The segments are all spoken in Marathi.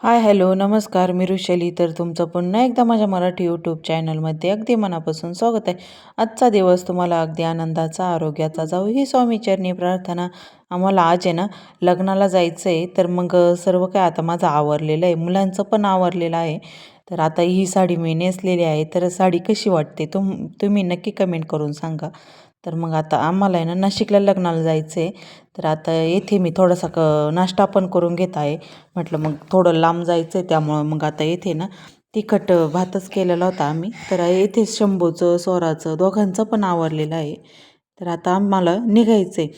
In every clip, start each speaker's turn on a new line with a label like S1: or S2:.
S1: हाय हॅलो नमस्कार मी ऋषली. तर तुमचं पुन्हा एकदा माझ्या मराठी यूट्यूब चॅनलमध्ये अगदी मनापासून स्वागत आहे. आजचा दिवस तुम्हाला अगदी आनंदाचा आरोग्याचा जाऊ ही स्वामीचरणी प्रार्थना आम्हाला आज आहे ना लग्नाला जायचं आहे तर मग सर्व काय आता माझं आवरलेलं आहे. मुलांचं पण आवरलेलं आहे. तर आता ही साडी मी नेसलेली आहे. तर साडी कशी वाटते? तुम तुम्ही नक्की कमेंट करून सांगा. तर मग आता आम्हाला आहे ना नाशिकला लग्नाला जायचं आहे तर आता येथे मी थोडासा क नाश्ता पण करून घेत आहे. म्हटलं मग थोडं लांब जायचं आहे त्यामुळं मग आता येथे ना तिखट भातच केलेला होता आम्ही. तर येथे शंभूचं स्वराचं दोघांचं पण आवरलेलं आहे. तर आता आम्हाला निघायचं आहे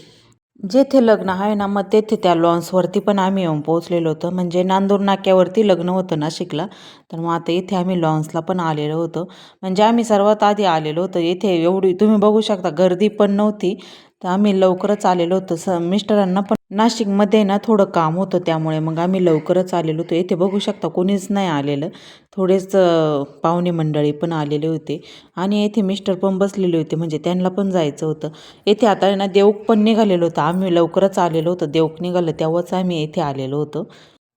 S1: जेथे लग्न आहे ना मग तेथे त्या लॉन्सवरती पण आम्ही येऊन पोहोचलेलो होतो. म्हणजे नांदूर नाक्यावरती लग्न होतं नाशिकला तर मग आता इथे आम्ही लॉन्सला पण आलेलो होतो. म्हणजे आम्ही सर्वात आधी आलेलो होतो. इथे एवढी तुम्ही बघू शकता गर्दी पण नव्हती. तर आम्ही लवकरच आलेलो होतो. स मिस्टरांना पण नाशिकमध्ये ना थोडं काम होतं त्यामुळे मग आम्ही लवकरच आलेलो होतो. येथे बघू शकता कोणीच नाही आलेलं. थोडेच पाहुणे मंडळी पण आलेले होते. आणि येथे मिस्टर पण बसलेले होते. म्हणजे त्यांना पण जायचं होतं. येथे आता ना देवक पण निघालेलं होतं. आम्ही लवकरच आलेलो होतो. देवक निघालं तेव्हाच आम्ही येथे आलेलो होतो.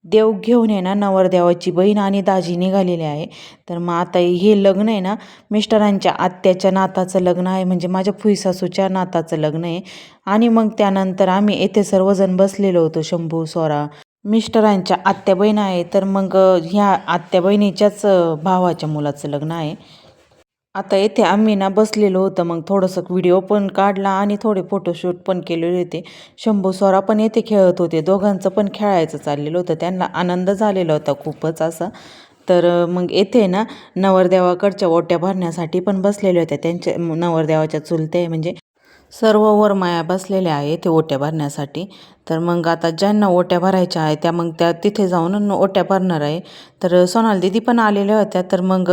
S1: देव घेऊन आहे ना नवरदेवाची बहीण आणि दाजी निघालेली आहे. तर मग आता हे लग्न आहे ना मिस्टरांच्या आत्याच्या नाताचं लग्न आहे. म्हणजे माझ्या फुईसासूच्या नाताचं लग्न आहे. आणि मग त्यानंतर आम्ही येथे सर्वजण बसलेलो होतो शंभू सोरा मिस्टरांच्या आत्या बहीण आहे. तर मग ह्या आत्या बहिणीच्याच भावाच्या मुलाचं लग्न आहे. आता येथे आम्ही ना बसलेलो होतं मग थोडंसं व्हिडिओ पण काढला आणि थोडे फोटोशूट पण केलेले होते. शंभू स्वरा पण येथे खेळत होते दोघांचं पण खेळायचं चाललेलं होतं त्यांना आनंद झालेला होता खूपच असा. तर मग येथे ना नवरदेवाकडच्या ओट्या भरण्यासाठी पण बसलेल्या होत्या त्यांच्या नवरदेवाच्या चुलते म्हणजे सर्व वरमाया बसलेल्या आहे ते ओट्या भरण्यासाठी. तर मग आता ज्यांना ओट्या भरायच्या आहे त्या मग त्या तिथे जाऊन ओट्या भरणार आहे. तर सोनाल दिदी पण आलेल्या होत्या तर मग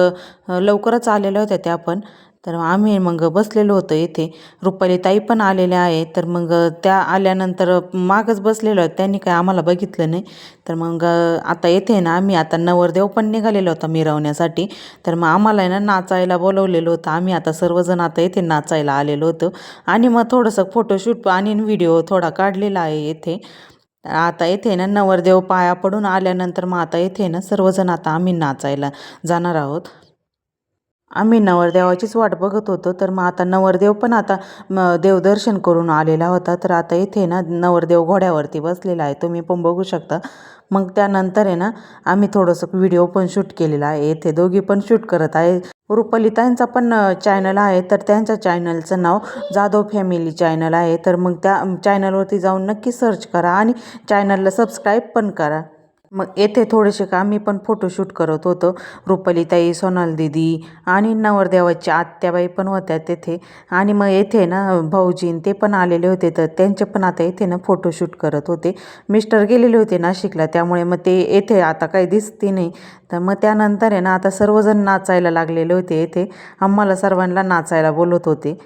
S1: लवकरच आलेल्या होत्या त्या पण. तर आम्ही मग बसलेलो होतो इथे. रुपाली ताई पण आलेल्या आहे. तर मग त्या आल्यानंतर मागच बसलेलो आहेत त्यांनी काय आम्हाला बघितलं नाही. तर मग आता येथे ना आम्ही. आता नवरदेव पण निघालेलो होता मिरवण्यासाठी. तर मग आम्हाला आहे ना नाचायला बोलवलेलं होतं. आम्ही आता सर्वजण आता येथे नाचायला आलेलो होतो. आणि मग थोडंसं फोटोशूट आणि व्हिडिओ थोडा काढलेला आहे येथे. आता येथे ना नवरदेव पाया पडून आल्यानंतर मग आता येथे ना सर्वजण आता आम्ही नाचायला जाणार आहोत. आम्ही नवरदेवाचीच वाट बघत होतो तर मग आता नवरदेव पण आता म देवदर्शन करून आलेला होता. तर आता इथे ना नवरदेव घोड्यावरती बसलेला आहे. तुम्ही पण बघू शकता. मग त्यानंतर आहे ना आम्ही थोडंसं व्हिडिओ पण शूट केलेला आहे. येथे दोघी पण शूट करत आहे. रुपलितांचा पण चॅनल आहे. तर त्यांच्या चॅनलचं नाव जाधव फॅमिली चॅनल आहे. तर मग त्या चॅनलवरती जाऊन नक्की सर्च करा आणि चॅनलला सबस्क्राईब पण करा. मग येथे थोडेसे का आम्ही पण फोटोशूट करत होतो. रुपालीताई सोनाल दिदी आणि नवरदेवाच्या आत्याबाई पण होत्या तेथे. आणि मग येथे ना भाऊजीन ते पण आलेले होते. तर त्यांचे पण आता येथे ना फोटोशूट करत होते. मिस्टर गेलेले होते नाशिकला त्यामुळे मग ते येथे आता काही दिसते नाही. तर मग त्यानंतर आहे ना आता सर्वजण नाचायला लागलेले होते येथे. आम्हाला सर्वांना नाचायला बोलत होते.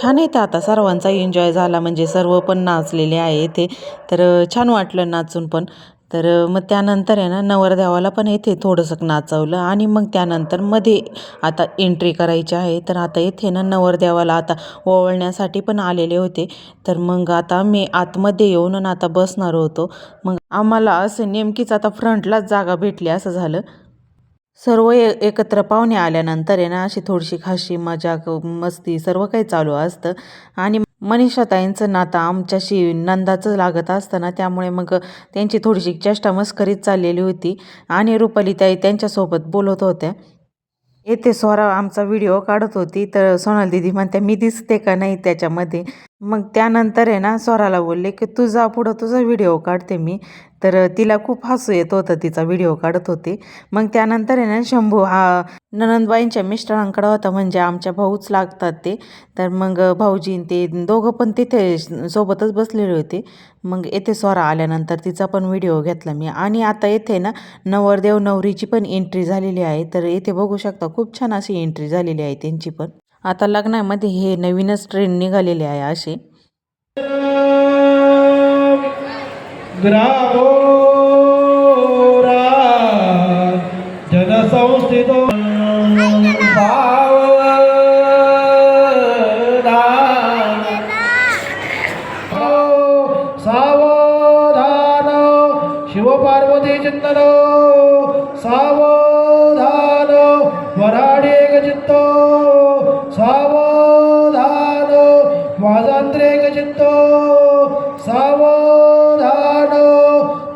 S1: छान येतं आता. सर्वांचा एन्जॉय झाला. म्हणजे सर्व पण नाचलेले आहे ते. तर छान वाटलं नाचून पण. तर मग त्यानंतर आहे ना नवरदेवाला पण येथे थोडंसं नाचवलं. आणि मग त्यानंतरमध्ये आता एंट्री करायची आहे. तर आता येथे ना नवरदेवाला आता ओवळण्यासाठी पण आलेले होते. तर मग आता मी आतमध्ये येऊन आता बसणार होतो. मग आम्हाला असं नेमकीच आता फ्रंटलाच जागा भेटली असं झालं. सर्व ए एकत्र पाहुणे आल्यानंतर आहे ना अशी थोडीशी खाशी मजाक मस्ती सर्व काही चालू असतं. आणि मनीषाताईंचं नातं आमच्याशी नंदाचं लागत असतं ना त्यामुळे मग त्यांची थोडीशी चेष्टा मस्करीत चाललेली होती. आणि रुपालीताई त्यांच्यासोबत बोलत होत्या. येथे स्वरा आमचा व्हिडिओ काढत होती तर सोनाल दिदी म्हणते मी दिसते का नाही त्याच्यामध्ये? मग त्यानंतर आहे ना स्वराला बोलले की तुझा पुढं तुझा व्हिडिओ काढते मी. तर तिला खूप हसू येत होतं तिचा व्हिडिओ काढत होते. मग त्यानंतर आहे ना शंभू हा ननंदबाईंच्या मिस्टरांकडं होता म्हणजे आमच्या भाऊच लागतात ते. तर मग भाऊजी ते दोघं पण तिथे सोबतच बसलेले होते. मग येथे स्वरा आल्यानंतर तिचा पण व्हिडिओ घेतला मी. आणि आता येथे ना नवरदेव नवरीची पण एंट्री झालेली आहे. तर येथे बघू शकता खूप छान अशी एंट्री झालेली आहे त्यांची पण. आता लग्नामध्ये हे नवीनच ट्रेंड निघालेले आहे असे.
S2: ग्रामो जनसंस्थितो सावधान सावधान शिवपार्वती चिंतन चित्त सावधान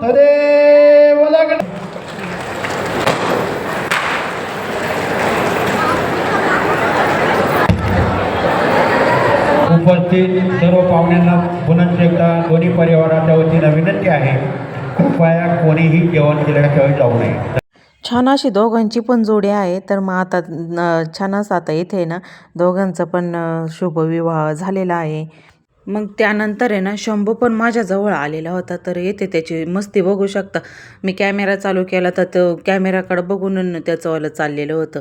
S2: तदेव लग्न। उपस्थित सर्व पाहुण्यांना पुन्हा एकदा दोन्ही परिवाराच्या वतीनं विनंती आहे कृपया कोणीही जेवण केल्याशिवाय जाऊ नये.
S1: छान अशी दोघांची पण जोडी आहे तर मग आता छानच आता इथे ना दोघांचा पण शुभविवाह झालेला आहे. मग त्यानंतर आहे ना शंभू पण माझ्याजवळ आलेला होता तर येते त्याची मस्ती बघू शकता. मी कॅमेरा चालू केला तर तो कॅमेराकडं बघून त्याचंवालं चाललेलं होतं.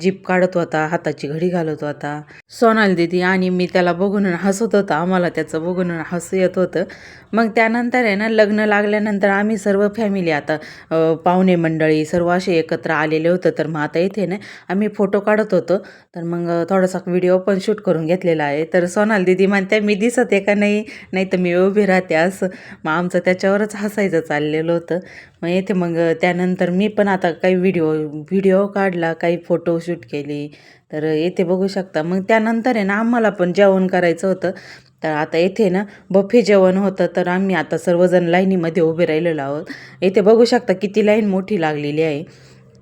S1: जीप काढत होता हाताची घडी घालत होता. सोनाल दिदी आणि मी त्याला बघून हसत होता. आम्हाला त्याचं बघून हसू येत होतं. मग त्यानंतर आहे ना लग्न लागल्यानंतर आम्ही सर्व फॅमिली आता पाहुणे मंडळी सर्व असे एकत्र आलेले होतं. तर मग आता येथे ना आम्ही फोटो काढत होतो. तर मग थोडासा व्हिडिओ पण शूट करून घेतलेला आहे. तर सोनाल दिदी म्हणते मी दिसत आहे का नाही? नाही तर मी उभी राहते. असं. मग आमचं त्याच्यावरच हसायचं चाललेलं होतं. मग येथे मग त्यानंतर मी पण आता काही व्हिडिओ व्हिडिओ काढला काही फोटो शूट केली. तर येथे बघू शकता. मग त्यानंतर आहे ना आम्हाला पण जेवण करायचं होतं. तर आता येथे ना बफे जेवण होतं. तर आम्ही आता सर्वजण लाईनीमध्ये उभे राहिलेलो आहोत. येथे बघू शकता किती लाईन मोठी लागलेली आहे.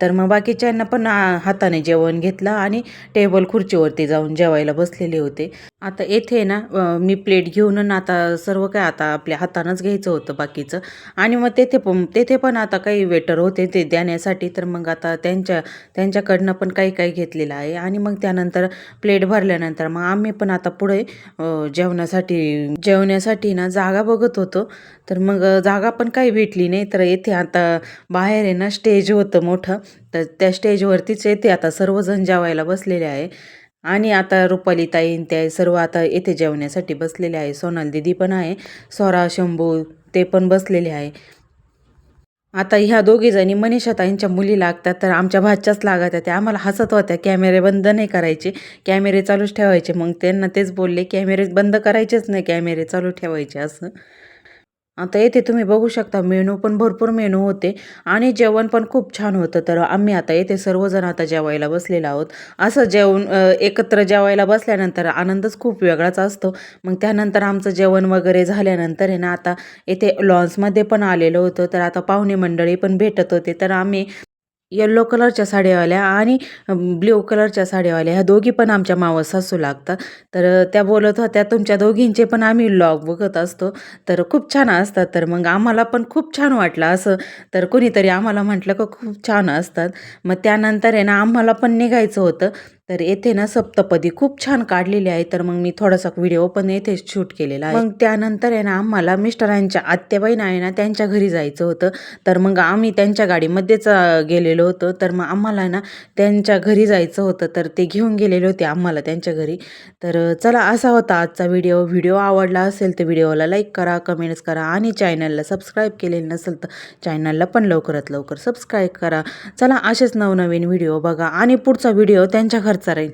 S1: तर मग बाकीच्यांना पण हाताने जेवण घेतलं आणि टेबल खुर्चीवरती जाऊन जेवायला बसलेले होते. आता येथे ना मी प्लेट घेऊन ना आता सर्व काय आता आपल्या हातानंच घ्यायचं होतं बाकीचं. आणि मग तेथे पण तेथे पण आता काही वेटर होते ते देण्यासाठी तर मग आता त्यांच्या त्यांच्याकडनं पण काही काही घेतलेलं आहे. आणि मग त्यानंतर प्लेट भरल्यानंतर मग आम्ही पण आता पुढे जेवणासाठी जेवण्यासाठी ना जागा बघत होतो. तर मग जागा पण काही भेटली नाही. तर येथे आता बाहेर आहे ना स्टेज होतं मोठं. तर त्या स्टेजवरतीच येथे आता सर्वजण जेवायला बसलेले आहे. आणि आता रुपाली ताईन त्या सर्व आता येथे जेवण्यासाठी बसलेले आहे. सोनाल दिदी पण आहे. सोरा शंभू ते पण बसलेले आहे. आता ह्या दोघीजणी मनीषा ताईंच्या मुली लागतात तर आमच्या भाच्याच लागत त्या आम्हाला हसत होत्या. कॅमेरे बंद नाही करायचे. कॅमेरे चालूच ठेवायचे. मग त्यांना तेच बोलले कॅमेरे बंद करायचेच नाही. कॅमेरे चालू ठेवायचे असं. आता येथे तुम्ही बघू शकता मेनू पण भरपूर मेनू होते आणि जेवण पण खूप छान होतं. तर आम्ही आता येथे सर्वजण आता जेवायला बसलेलो आहोत. असं जेवण एकत्र जेवायला बसल्यानंतर आनंदच खूप वेगळाच असतो. मग त्यानंतर आमचं जेवण वगैरे झाल्यानंतर आहे ना आता येथे लॉन्समध्ये पण आलेलं होतं. तर आता पाहुणे मंडळी पण भेटत होते. तर आम्ही येल्लो कलरच्या साड्यावाल्या आणि ब्ल्यू कलरच्या साड्यावाल्या ह्या दोघी पण आमच्या मावस सासू लागतात. तर त्या बोलत होत्या तुमच्या दोघींचे पण आम्ही लॉग बघत असतो. तर खूप छान असतात. तर मग आम्हाला पण खूप छान वाटलं असं. तर कोणीतरी आम्हाला म्हटलं का खूप छान असतात. मग त्यानंतर आहे ना आम्हाला पण निघायचं होतं. तर येथे ना सप्तपदी खूप छान काढलेली आहे. तर मग मी थोडासा व्हिडिओ पण येथे शूट केलेला आहे. मग त्यानंतर आहे ना आम्हाला मिस्टरांच्या आत्याबाईन आहे ना त्यांच्या घरी जायचं होतं. तर मग आम्ही त्यांच्या गाडीमध्येच गेलेलो होतो. तर मग आम्हाला ना त्यांच्या घरी जायचं होतं. तर ते घेऊन गेलेले होते आम्हाला त्यांच्या घरी. तर चला असा होता आजचा व्हिडिओ. व्हिडिओ आवडला असेल तर व्हिडिओला लाईक करा कमेंट्स करा आणि चॅनलला सबस्क्राईब केलेलं नसेल तर चॅनलला पण लवकरात लवकर सबस्क्राईब करा. चला असेच नवनवीन व्हिडिओ बघा आणि पुढचा व्हिडिओ त्यांच्या घरचा राहील